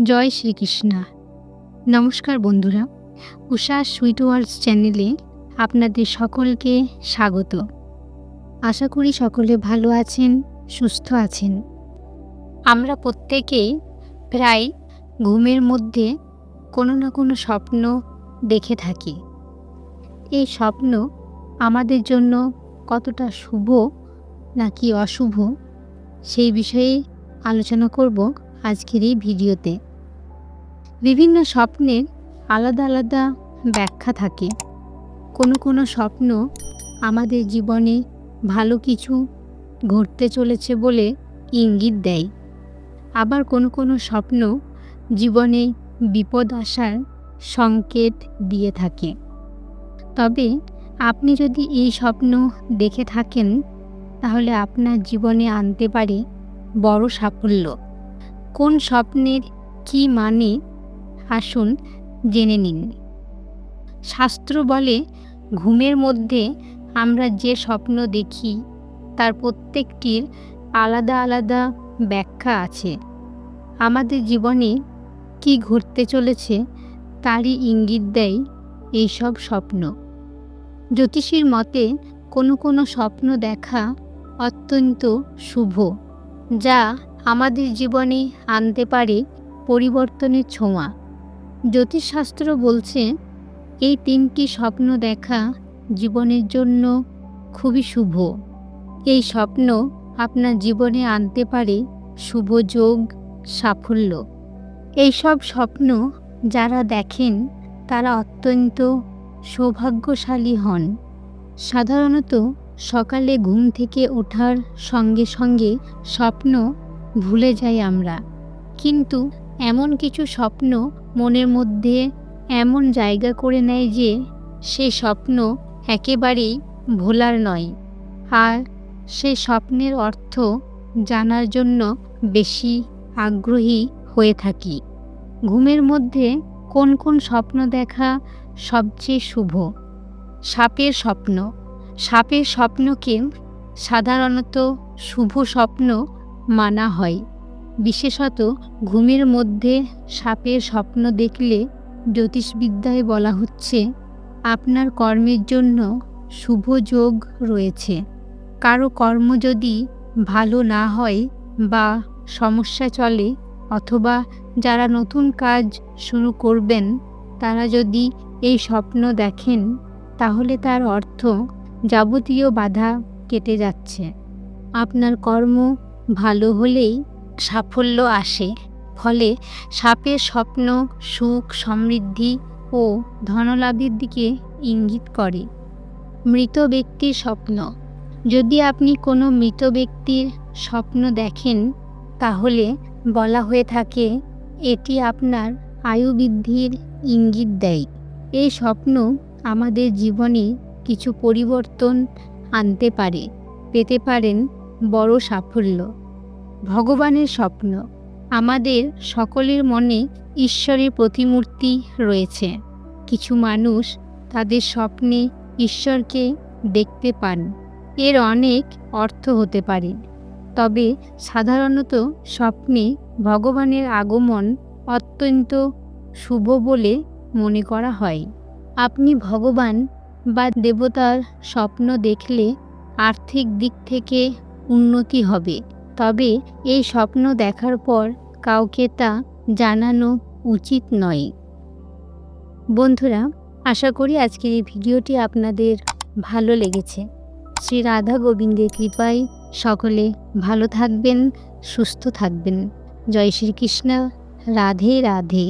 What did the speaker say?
জয় শ্রীকৃষ্ণা। নমস্কার বন্ধুরা, উষা sweet worlds চ্যানেলে আপনাদের সকলকে স্বাগত। আশা করি সকলে ভালো আছেন, সুস্থ আছেন। আমরা প্রত্যেকেই প্রায় ঘুমের মধ্যে কোনো না কোনো স্বপ্ন দেখে থাকি। এই স্বপ্ন আমাদের জন্য কতটা শুভ নাকি অশুভ সেই বিষয়ে আলোচনা করব। আজকের এই ভিডিওতে। বিভিন্ন স্বপ্নের আলাদা আলাদা ব্যাখ্যা থাকে। কোনো কোনো স্বপ্ন আমাদের জীবনে ভালো কিছু ঘটতে চলেছে বলে ইঙ্গিত দেয়। আবার কোনো কোনো স্বপ্ন জীবনে বিপদ আসার সংকেত দিয়ে থাকে। তবে আপনি যদি এই স্বপ্ন দেখে থাকেন, তাহলে আপনার জীবনে আনতে পারে বড় সাফল্য। কোন স্বপ্নের কি মানে আসুন জেনে নিন। শাস্ত্র বলে, ঘুমের মধ্যে আমরা যে স্বপ্ন দেখি, তার প্রত্যেকটির আলাদা আলাদা ব্যাখ্যা আছে। আমাদের জীবনে কি ঘটতে চলেছে, তারই ইঙ্গিত দেয় এইসব স্বপ্ন। জ্যোতিষীর মতে, কোনো কোনো স্বপ্ন দেখা অত্যন্ত শুভ, যা আমাদের জীবনে আনতে পারে পরিবর্তনের ছোঁয়া। জ্যোতিষশাস্ত্র বলছে, এই তিনটি স্বপ্ন দেখা জীবনের জন্য খুবই শুভ। এই স্বপ্ন আপনার জীবনে আনতে পারে শুভ যোগ, সাফল্য। এইসব স্বপ্ন যারা দেখেন, তারা অত্যন্ত সৌভাগ্যশালী হন। সাধারণত সকালে ঘুম থেকে ওঠার সঙ্গে সঙ্গে স্বপ্ন ভুলে যাই আমরা। কিন্তু এমন কিছু স্বপ্ন মনের মধ্যে এমন জায়গা করে নেয় যে সে স্বপ্ন একেবারেই ভোলার নয়। আর সে স্বপ্নের অর্থ জানার জন্য বেশি আগ্রহী হয়ে থাকি। ঘুমের মধ্যে কোন কোন স্বপ্ন দেখা সবচেয়ে শুভ? সাপের স্বপ্ন। সাপের স্বপ্নকে সাধারণত শুভ স্বপ্ন মানা হয়। বিশেষত ঘুমের মধ্যে সাপের স্বপ্ন দেখলে জ্যোতিষবিদ্যায় বলা হচ্ছে, আপনার কর্মের জন্য শুভ যোগ রয়েছে। কারও কর্ম যদি ভালো না হয় বা সমস্যা চলে অথবা যারা নতুন কাজ শুরু করবেন, তারা যদি এই স্বপ্ন দেখেন, তাহলে তার অর্থ যাবতীয় বাধা কেটে যাচ্ছে। আপনার কর্ম ভালো হলেই সাফল্য আসে। ফলে সাপের স্বপ্ন, সুখ, সমৃদ্ধি ও ধনলাভের দিকে ইঙ্গিত করে। মৃত ব্যক্তির স্বপ্ন। যদি আপনি কোনো মৃত ব্যক্তির স্বপ্ন দেখেন, তাহলে বলা হয়ে থাকে, এটি আপনার আয়ু বৃদ্ধির ইঙ্গিত দেয়। এই স্বপ্ন আমাদের জীবনে কিছু পরিবর্তন আনতে পারে। পেতে পারেন বড় সাফল্য। ভগবানের স্বপ্ন। আমাদের সকলের মনে ঈশ্বরের প্রতিমূর্তি রয়েছে। কিছু মানুষ তাদের স্বপ্নে ঈশ্বরকে দেখতে পান। এর অনেক অর্থ হতে পারে। তবে সাধারণত স্বপ্নে ভগবানের আগমন অত্যন্ত শুভ বলে মনে করা হয়। আপনি ভগবান বা দেবতার স্বপ্ন দেখলে আর্থিক দিক থেকে উন্নতি হবে। তবে এই স্বপ্ন দেখার পর কাউকে তা জানানো উচিত নয়। বন্ধুরা, আশা করি আজকের এই ভিডিওটি আপনাদের ভালো লেগেছে। শ্রী রাধা গোবিন্দের কৃপায় সকলে ভালো থাকবেন, সুস্থ থাকবেন। জয় শ্রীকৃষ্ণ। রাধে রাধে।